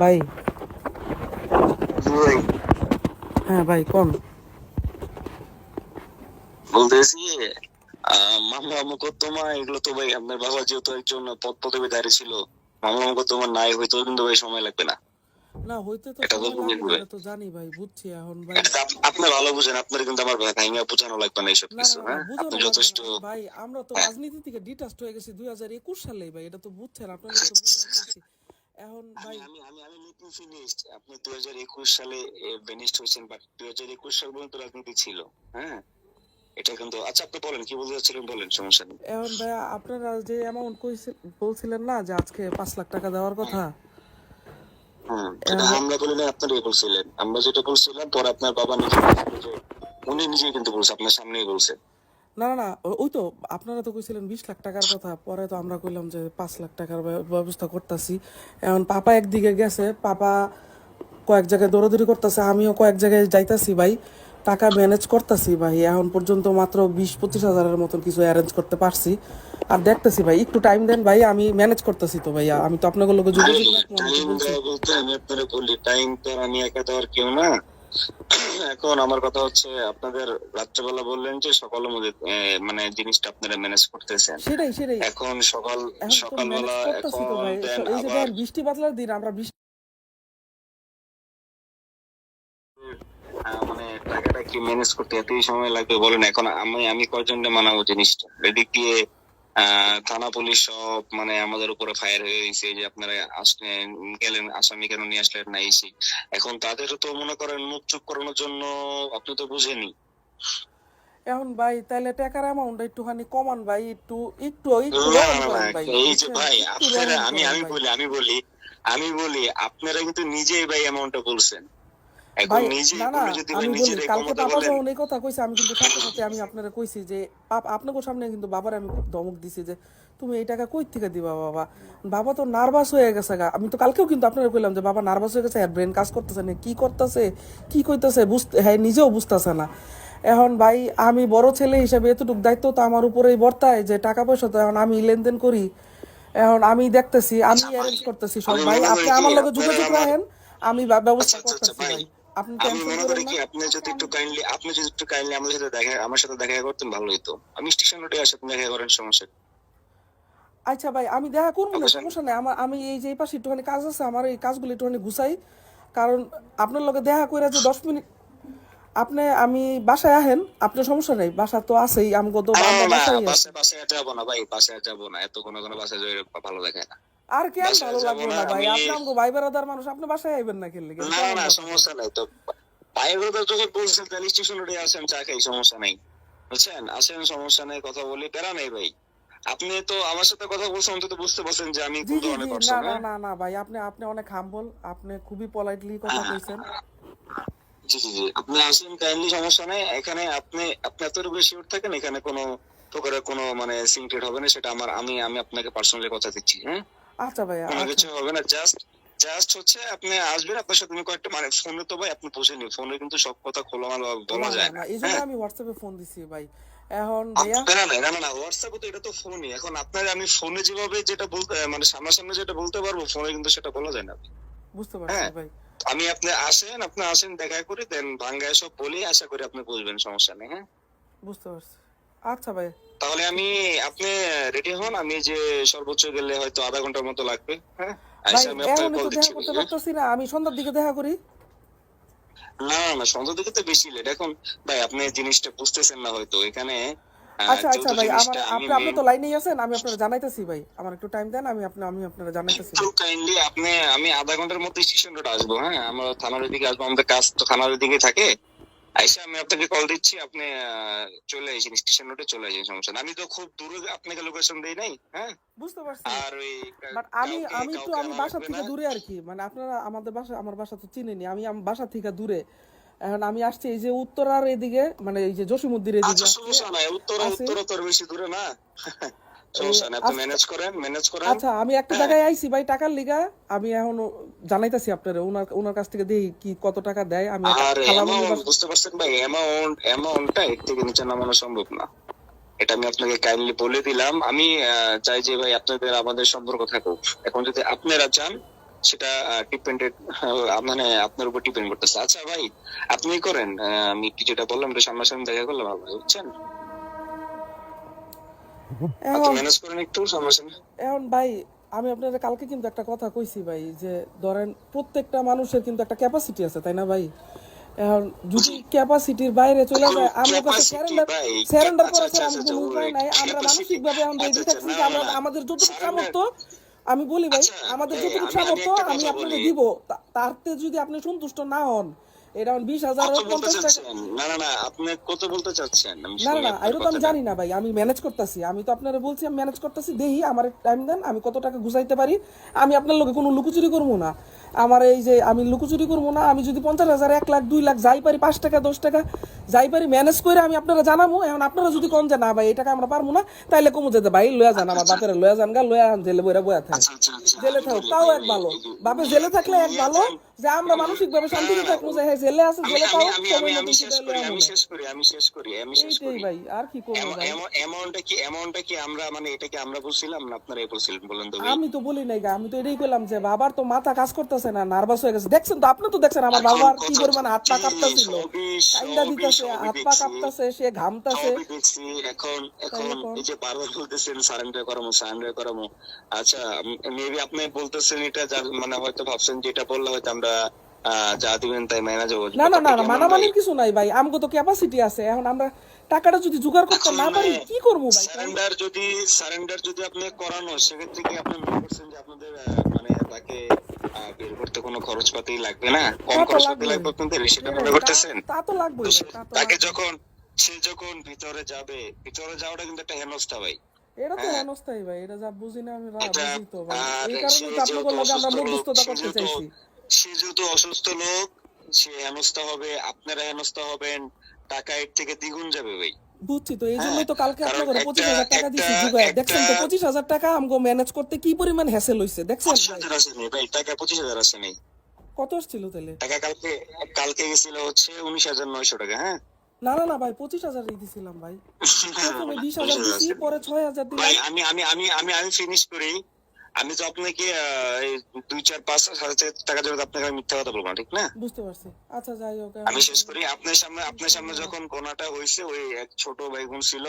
ভাই। ভাই। হ্যাঁ ভাই কোন? বলতেছি মামলা মোকদ্দমা এগুলো তো ভাই আপনার বাবা যেহেতু একজন পদ পদবি দাঁড়িয়ে ছিল মামলা মোকদ্দমা নাই হয়তো কিন্তু ভাই সময় লাগবে না। না হইতে তো এটা তো জানি ভাই বুঝছি এখন ভাই। আপনি ভালো বুঝেন আপনার কিন্তু আমার ভাঙা বোঝানো লাগবে না এইসব কিছু হ্যাঁ? আপনি যথেষ্ট ভাই আমরা তো হ্যাঁ। রাজনীতি থেকে ডিটাস্ট হয়ে গেছি দুই হাজার একুশ সালে ভাই এটা তো বুঝছেন আপনারা তো এখন ভাই আমি আমি আমি আপনি দুই হাজার একুশ সালে বেনিস্ট হয়েছেন বাট দুই হাজার একুশ সাল পর্যন্ত রাজনীতি ছিল হ্যাঁ? এটা কিন্তু আচ্ছা আপনি বলেন কি বলতে চাচ্ছিলেন বলেন সমস্যা নেই। এখন ভাই আপনারা যে অ্যামাউন্ট বলছিলেন না যে আজকে পাঁচ লাখ টাকা দেওয়ার কথা? হুম এটা আমরা বলি না আপনারা বলছিলেন। আমরা যেটা বলছিলাম পরে আপনার বাবা নিজে উনি নিজেই কিন্তু বলছে আপনার সামনেই বলছে। না না না ওই তো, আপনারা তো কইছিলেন বিশ লাখ টাকার কথা, পরে তো আমরা কইলাম যে পাঁচ লাখ টাকার ব্যবস্থা করতেছি। এখন পাপা একদিকে গেছে, পাপা কয়েক জায়গায় দৌড়াদৌড়ি করতেছে, আমিও কয়েক জায়গায় যাইতাছি ভাই, টাকা ম্যানেজ করতেছি ভাই, এখন পর্যন্ত মাত্র বিশ, পঁচিশ হাজারের মতন কিছু অ্যারেঞ্জ করতে পারছি। আর দেখতেছি ভাই, একটু টাইম দেন ভাই, আমি ম্যানেজ করতেছি তো ভাইয়া, আমি তো আপনাকে লোক যোগাযোগ টাইম তো আমি একা দেওয়ার কেউ না। এখন আমার কথা হচ্ছে আপনাদের রাত্রেবেলা বললেন যে সকালের মধ্যে মানে জিনিসটা আপনারা ম্যানেজ করতেছেন। সেটাই সেটাই। এখন সকাল সকালবেলা এখন এই যে বৃষ্টি বাদলার দিন আমরা বৃষ্টি মানে টাকাটা কি ম্যানেজ করতে এতই সময় লাগবে বলেন? এখন আমি আমি কয়জনকে মানাবো জিনিসটা? এদিক দিয়ে থানা পুলিশ সব মানে আমাদের উপরে ফায়ার হয়ে গেছে যে আপনারা আসলেন গেলেন আসামি কেন নিয়ে আসলেন না এসে এখন তাদেরও তো মনে করেন মুখ চুপ করানোর জন্য আপনি তো বুঝেনি এখন ভাই তাহলে টাকার অ্যামাউন্ট একটুখানি কমান ভাই একটু একটু এই যে ভাই আপনারা আমি আমি বলি আমি বলি আমি বলি আপনারা কিন্তু নিজেই ভাই অ্যামাউন্টটা বলছেন। ভাই না না বলে যদি ভাই আমি বলি কালকে কমাতে যখন এই কথা কইছে আমি কিন্তু সাথে সাথে আমি আপনারা কইছি যে পাপ আপনাকে সামনে কিন্তু বাবার আমি ধমক দিছি যে তুমি এই টাকা কই থেকে দিবা বাবা? বাবা তো নার্ভাস হয়ে গেছে গা। আমি তো কালকেও কিন্তু আপনারা কইলাম যে বাবা নার্ভাস হয়ে গেছে আর ব্রেন কাজ করতেছে না কি করতেছে কি কইতেছে বুঝতে হ্যাঁ নিজেও বুঝতেছে না। এখন ভাই আমি বড় ছেলে হিসেবে এতটুকু দায়িত্ব তো আমার উপরেই বর্তায় যে টাকা পয়সা তো এখন আমি লেনদেন করি। এখন আমি দেখতেছি আমি অ্যারেঞ্জ করতেছি সব ভাই আপনি আমার লগে যোগাযোগ রাখেন আমি ব্যবস্থা আচ্ছা, আচ্ছা, করতেছি ভাই। আপনি আমি মনে করি কি আপনি যদি একটু কাইন্ডলি আপনি যদি একটু কাইন্ডলি আমাদের সাথে দেখা আমার সাথে দেখা করতেন ভালো হতো আমি স্টেশন রোডে আসে আপনি দেখা করেন সমস্যা আচ্ছা ভাই আমি দেখা করব না সমস্যা নেই। আমার আমি এই যে পাশে একটুখানি কাজ আছে আমার এই কাজগুলো একটুখানি গুছাই। কারণ আপনার লগে দেখা করে যে দশ মিনিট আপনি আমি বাসায় আহেন আপনার সমস্যা নেই বাসা তো আছেই আমি না, বাসায় যাব না ভাই বাসে আর যাব না। এত কোনো কোনো বাসে যাই ভালো দেখায় না। আর কেন বাসায় ভালো লাগবে না, ভাই? আপনি আমাকে ভাই বেড়াদার মানুষ আপনি বাসায় আইবেন না খেললে না না সমস্যা নাই তো। ভাই ব্রাদার যখন বলছেন তাহলে স্টেশন রোডে আসেন চা খাই সমস্যা নাই। বুঝছেন? আসেন সমস্যা নাই কথা বলি প্যারা নেই ভাই। আপনি তো আমার সাথে কথা বলছেন অন্তত বুঝতে পারছেন যে আমি কোন জি ধরনের জি না না না না ভাই আপনি আপনি অনেক হাম্বল আপনি খুবই পলাইটলি কথা কইছেন। জি জি জি আপনি আসেন কাইন্ডলি সমস্যা নেই। এখানে আপনি আপনি এতটুকু শিওর থাকেন এখানে কোনো প্রকারের কোনো মানে সিনক্রেট হবে না সেটা আমার আমি আমি আপনাকে পার্সোনালি কথা দিচ্ছি হ্যাঁ? আচ্ছা ভাই কোনো আচ্ছা। কিছু হবে না জাস্ট জাস্ট হচ্ছে আপনি আসবেন আপনার সাথে আমি কয়েকটা মানে ফোনে তো ভাই আপনি বসেনি ফোনে কিন্তু সব কথা খোলামেলা বলা যায় না, না এই জন্য হ্যাঁ? আমি হোয়াটসঅ্যাপে ফোন দিছি ভাই। এখন ভাইয়া না না না না হোয়াটসঅ্যাপে তো এটা তো ফোনই এখন আপনার আমি ফোনে যেভাবে যেটা বলতে মানে সামনাসামনি যেটা বলতে পারব ফোনে কিন্তু সেটা বলা যায় না। বুঝতে পারছি হ্যাঁ। ভাই। আমি আপনি আসেন আপনি আসেন দেখা করি দেন ভাঙ্গায় সব বলি আশা করি আপনি বুঝবেন সমস্যা নেই হ্যাঁ। বুঝতে পারছি। আচ্ছা ভাই। তাহলে আমি আপনি রেডি হন? আমি যে সর্বোচ্চ গেলে হয়তো আধা ঘণ্টার মতো লাগবে হ্যাঁ? আমি আপনাকে কল দিচ্ছি দেখা করতে? পারতেছি না। আমি সন্ধ্যার দিকে দেখা করি। না না, না সন্ধ্যা দিকে তো বেশি লেট এখন ভাই আপনি জিনিসটা বুঝতেছেন না হয়তো। এখানে আচ্ছা আচ্ছা ভাই আমার আপনি আপনি তো লাইনেই আছেন আমি আপনারা জানাইতেছি ভাই। আমার একটু টাইম দেন আমি আপনি আমি আপনারা জানাইতেছি। একটু কাইন্ডলি আপনি আমি আধা ঘণ্টার মধ্যে স্টেশন রোড আসব হ্যাঁ? আমরা থানার দিকে আসব আমাদের কাজ তো থানার দিকে থাকে। আইসা আমি আপনাকে কল দিচ্ছি আপনি চলে আসেন স্টেশন রোডে চলে আসেন সমস্যা আমি তো খুব দূরে আপনাকে লোকেশন দেই নাই হ্যাঁ? বুঝতে পারছি। আর ওই বাট আমি আমি তো আমি বাসা থেকে দূরে আর কি মানে আপনারা আমাদের বাসা আমার বাসা তো চিনেনি আমি আমার বাসা থেকে দূরে। এখন আমি আসছি এই যে উত্তরার এদিকে মানে এই যে জসিমুদ্দির এদিকে আচ্ছা সমস্যা নাই। উত্তর আছে। উত্তর তোর বেশি দূরে না। আচ্ছা। আচ্ছা আমি একটা জায়গায় আইছি ভাই টাকার লিগা আমি এখন জানাইতাছি আপনারা ওনার ওনার কাছ থেকে দেখি কি কত টাকা দেয় আমি বুঝতে পারছেন ভাই অ্যামাউন্ট অ্যামাউন্টটা এর থেকে নিচে নামানো সম্ভব না। এটা আমি আপনাকে কাইন্ডলি বলে দিলাম। আমি চাই যে ভাই আপনাদের আমাদের সম্পর্ক থাকুক। এখন যদি আপনারা চান সেটা ডিপেন্ডেড মানে আপনার উপর ডিপেন্ড করতেছে। আচ্ছা ভাই আপনি করেন আমি যেটা বললাম এটা সামনাসামনি দেখা করলাম ভালো বুঝছেন? ম্যানেজ করেন একটু সামনাসামনি এখন ভাই আমি আপনাদের কালকে কিন্তু একটা কথা কইছি ভাই যে ধরেন প্রত্যেকটা মানুষের কিন্তু একটা ক্যাপাসিটি আছে তাই না ভাই? এখন যদি ক্যাপাসিটির বাইরে চলে যায় আমার কাছে স্যারেন্ডার স্যারেন্ডার আচ্ছা, করার আচ্ছা, ছাড়া আচ্ছা, কোনো উপায় নাই। আমরা মানসিকভাবে আমরা রেডি আচ্ছা, থাকছি আচ্ছা, যে আমরা আমাদের যতটুকু সামর্থ্য আমি বলি ভাই আচ্ছা, আমাদের যতটুকু আমি- আমি সামর্থ্য আমি আপনাকে দিব। তারতে যদি আপনি সন্তুষ্ট না হন এটা বিশ হাজার না না না আপনি কত বলতে চাচ্ছেন? আমি না না এটা তো আমি জানি না ভাই আমি ম্যানেজ করতেছি। আমি তো আপনারা বলছি আমি ম্যানেজ করতেছি দেখি আমার টাইম দেন আমি কত টাকা গুছাইতে পারি আমি আপনার লোকে কোনো লুকোচুরি করব না। আমার এই যে আমি লুকোচুরি করব না আমি যদি পঞ্চাশ হাজার এক লাখ দুই লাখ যাই পারি পাঁচ টাকা দশ টাকা যাই পারি ম্যানেজ করে আমি আপনারা জানাব। এখন আপনারা যদি কম যে না ভাই এই টাকা আমরা পারব না তাইলে কমু যেতে ভাই লয়া যান আমার বাপের লয়া যান গা লয়া জেলে বইরা বয়া থাকে। আচ্ছা, আচ্ছা, আচ্ছা। জেলে থাকো তাও এক ভালো। বাপে জেলে থাকলে এক ভালো যে আমরা মানসিক ভাবে শান্তিতে থাকব যে হ্যাঁ জেলে আছে আমি জেলে পাও আমি শেষ করি আমি শেষ করি আমি শেষ করি আমি শেষ করি। ভাই আর কি করব ভাই? অ্যামাউন্টটা কি অ্যামাউন্টটা কি আমরা মানে এটা কি আমরা বলছিলাম না আপনারাই বলছিলেন বলেন তো আমি তো বলি নাই গা, আমি তো এটাই কইলাম যে বাবার তো মাথা কাজ করতেছে না নার্ভাস হয়ে গেছে। দেখছেন তো আপনি তো দেখছেন আমার বাবার কি পরিমাণ হাত পা কাঁপতাছিল? দিতেছে হাত পা কাঁপতাছে সে ঘামতাছে। এখন এখন? এই যে বারবার বলতেছেন সারেন্ডার করামো সারেন্ডার করামো। আচ্ছা মেবি আপনি বলতেছেন এটা মানে হয়তো ভাবছেন যেটা বললে হয়তো আমরা যা দিবেন তাই ম্যানেজ হব না না না না মানামানির কিছু নাই ভাই আমগো তো ক্যাপাসিটি আছে এখন আমরা টাকাটা যদি জোগাড় করতে না পারি কি করব ভাই? সারেন্ডার যদি সারেন্ডার যদি আপনি করানো সেক্ষেত্রে কি আপনি মনে করছেন যে আপনাদের মানে তাকে বের করতে কোনো খরচপাতি লাগবে না? কম তা তো খরচপাতি। লাগবে আপনাদের সেটা মনে করতেছেন। তা তো তাকে যখন সে যখন ভিতরে যাবে ভিতরে যাওয়াটা কিন্তু একটা হেনস্থা ভাই। এটা তো হ্যাঁ। হেনস্থাই ভাই এটা যা বুঝি না আমি বুঝি তো ভাই। এই কারণে তো আপনাদের লগে আমরা মধ্যস্থতা করতে চাইছি। সে যেহেতু অসুস্থ লোক সে হেনস্থা হবে আপনারা হেনস্থা হবেন টাকা এর থেকে দ্বিগুণ যাবে ভাই। বুঝছি তো এই হ্যাঁ, জন্যই তো কালকে পঁচিশ হাজার টাকা একটা- জুগায় দেখছেন তো পঁচিশ হাজার টাকা আমগো ম্যানেজ করতে কি পরিমাণ হ্যাসেল হইছে দেখছেন? ভাই হাজার টাকা পঁচিশ হাজার কত ছিল তাহলে? টাকা কালকে কালকে গেছিল হচ্ছে উনিশ হাজার নয়শো টাকা হ্যাঁ? না না না ভাই পঁচিশ হাজারই দিছিলাম ভাই। প্রথমে বিশ হাজার 25,000 দিছি পরে ছয় হাজার দিলাম। আমি আমি আমি আমি আমি ফিনিশ করি। আমি তো আপনাকে দুই চার পাঁচ হাজার টাকা জন্য আপনাকে আমি মিথ্যা কথা বলব না ঠিক না? বুঝতে পারছি। আচ্ছা যাই হোক আমি শেষ করি। আপনার সামনে আপনার সামনে যখন গোনাটা হয়েছে ওই এক ছোট ভাই বোন ছিল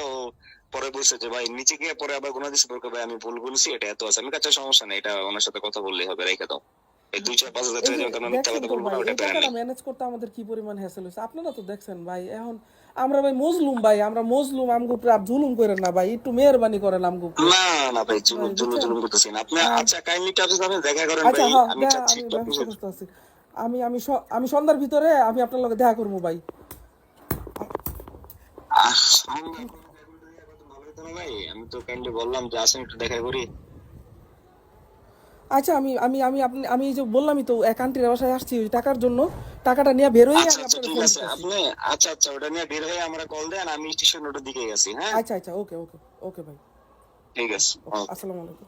পরে বলছে যে ভাই নিচে গিয়ে পরে আবার গোনা দিচ্ছে বলকে ভাই আমি ভুল বলছি এটা এত আছে। আমি কাছে সমস্যা নেই এটা ওনার সাথে কথা বললেই হবে রেখে দাও। এই দুই চার পাঁচ হাজার টাকা মিথ্যা কথা বলব না ওটা ম্যানেজ করতে আমাদের কি পরিমাণ হ্যাসেল হইছে আপনারা তো দেখছেন ভাই এখন আমরা ভাই মজলুম ভাই আমরা মজলুম আমগো আর জুলুম করেন না ভাই একটু মেহরবানি করেন আমগো না না ভাই জুলুম জুলুম জুলুম করতেছেন আপনি হ্যাঁ। আচ্ছা কাইন্ডলি আপনার সাথে দেখা করেন আচ্ছা ভাই হ্যাঁ আমি চাচ্ছি আমি একটু আছি। আমি আমি আমি সন্ধ্যার ভিতরে আমি আপনার লগে দেখা করব ভাই। আমি তো কাইন্ডলি বললাম যে আসেন একটু দেখা করি। আচ্ছা আমি আমি আমি আপনি আমি যে বললামই তো এক আন্টির বাসায় আসছি ওই টাকার জন্য টাকাটা নিয়ে বেরোই আচ্ছা আচ্ছা ঠিক আছে আপনি আচ্ছা আচ্ছা ওটা নিয়ে বের হয়ে আমরা কল দেন আমি স্টেশন ওটার দিকে গেছি হ্যাঁ? আচ্ছা আচ্ছা ওকে ওকে ওকে ভাই ঠিক আছে আসসালামু আলাইকুম।